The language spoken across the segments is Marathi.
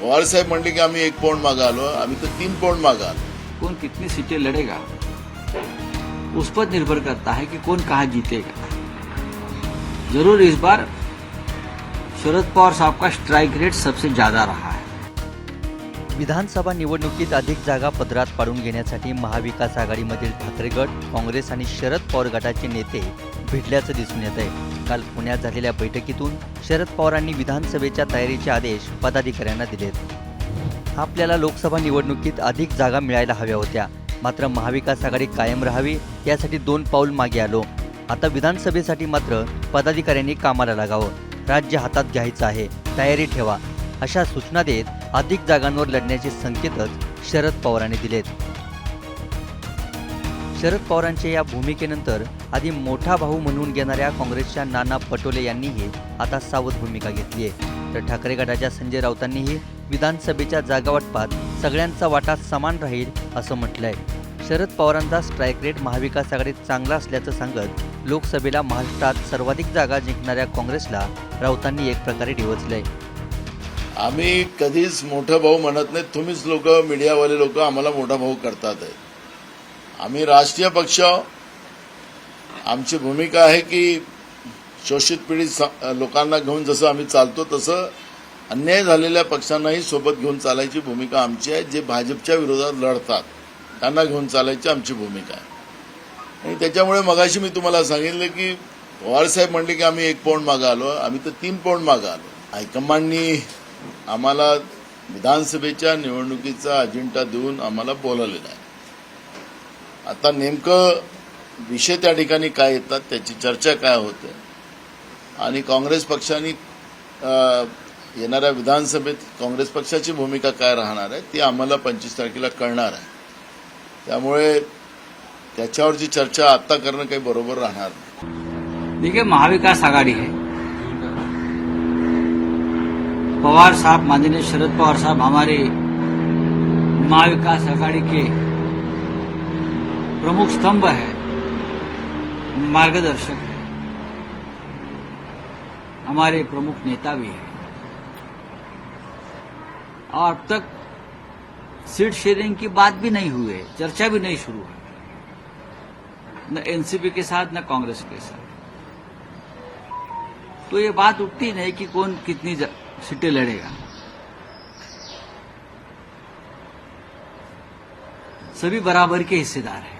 पवार साहेब म्हणले की आम्ही एक पाऊंड मागे आलो आम्ही तर तीन पाऊंड मागे आलो. कौन कितनी सीटें लड़ेगा उस पर निर्भर करता है कि कौन कहाँ जीतेगा. जरूर इस बार शरद पवार साहब का स्ट्राइक रेट सबसे ज्यादा रहा है. विधानसभा निवडणुकीत अधिक जागा पदरात पाडून घेण्यासाठी महाविकास आघाडीमधील ठाकरे गट काँग्रेस आणि शरद पवार गटाचे नेते भिडल्याचं दिसून येत आहे काल पुण्यात झालेल्या बैठकीतून शरद पवारांनी विधानसभेच्या तयारीचे आदेश पदाधिकाऱ्यांना दिलेत. आपल्याला लोकसभा निवडणुकीत अधिक जागा मिळायला हव्या होत्या. मात्र महाविकास आघाडी कायम राहावी यासाठी दोन पाऊल मागे आलो. आता विधानसभेसाठी मात्र पदाधिकाऱ्यांनी कामाला लागावं. राज्य हातात घ्यायचं आहे तयारी ठेवा. अशा सूचना देत अधिक जागांवर लढण्याचे संकेतच शरद पवारांनी दिलेत. शरद पवारांच्या या भूमिकेनंतर आधी मोठा भाऊ म्हणून घेणाऱ्या काँग्रेसच्या नाना पटोले यांनीही आता सावध भूमिका घेतली आहे. तर ठाकरे गटाच्या संजय राऊतांनीही विधानसभेच्या जागावाटपात सगळ्यांचा वाटा समान राहील असं म्हटलंय. शरद पवारांचा स्ट्राईक रेट महाविकास आघाडीत चांगला असल्याचं सांगत लोकसभेला महाराष्ट्रात सर्वाधिक जागा जिंकणाऱ्या काँग्रेसला राऊतांनी एक प्रकारे डिवचलंय. आम्ही कधीच मोठा भाऊ म्हणत नाही तुम्हीच लोक मीडियावाले लोक आम्हाला मोठा भाऊ करतात आहे आम्ही राष्ट्रीय पक्ष आमची भूमिका आहे की शोषित पीडित स- लोकांना घेऊन जसं आम्ही चालतो तसं अन्याय झालेल्या पक्षांनाही सोबत घेऊन चालायची भूमिका आमची आहे. जे भाजपच्या विरोधात लढतात त्यांना घेऊन चालायची आमची भूमिका आहे. आणि त्याच्यामुळे मगाशी मी तुम्हाला सांगितलं की पवारसाहेब म्हणले की आम्ही एक पाऊंड मागं आलो आम्ही तर तीन पाऊंड मागं आलो. हायकमांडनी आम्हाला विधानसभेच्या निवडणुकीचा अजेंडा देऊन आम्हाला बोलावलेला आहे. आता नेमकं विषय त्या ठिकाणी काय येतात त्याची चर्चा काय होते? आणि काँग्रेस पक्षाने येणाऱ्या विधानसभेत काँग्रेस पक्षाची भूमिका काय राहणार आहे ती आम्हाला पंचवीस तारखेला कळणार आहे. त्यामुळे त्याच्यावरची चर्चा आत्ता करणं काही बरोबर राहणार नाही. देखिए महाविकास आघाड़ी आहे पवार साहब माननीय शरद पवार साहब हमारे महाविकास आघाड़ी के प्रमुख स्तंभ है। मार्गदर्शक है। हमारे प्रमुख नेता भी है। और अब तक सीट शेयरिंग की बात भी नहीं हुई है, चर्चा भी नहीं शुरू है। न एनसीपी के साथ, न कांग्रेस के साथ। तो ये बात उठती नहीं कि कौन कितनी सीटें लड़ेगा। सभी बराबर के हिस्सेदार हैं।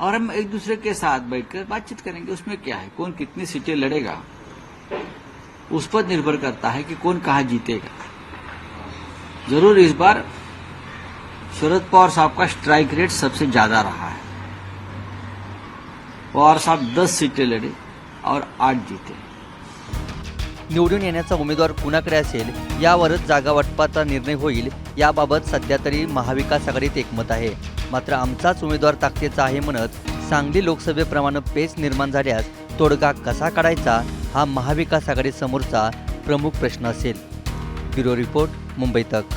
और हम एक दूसरे के साथ बैठकर बातचीत करेंगे, उसमें क्या है? कौन कितनी सीटें लड़ेगा? उस पर निर्भर करता है कि कौन कहा जीतेगा। ज़रूर इस बार शरद पवार साहब का स्ट्राइक रेट सबसे ज़्यादा रहा है। पवार साहब दस सीटें लड़े और आठ जीते। निवडून येण्याचा उमेदवार कुणाकडे असेल यावरच जागा वाटपाचा निर्णय होईल याबाबत सध्या तरी महाविकास आघाडीत एकमत आहे. मात्र आमचाच उमेदवार ताकदीचा आहे म्हणत सांगली लोकसभेप्रमाणे पेच निर्माण झाल्यास तोडगा कसा काढायचा हा महाविकास आघाडीसमोरचा प्रमुख प्रश्न असेल. ब्युरो रिपोर्ट मुंबई तक.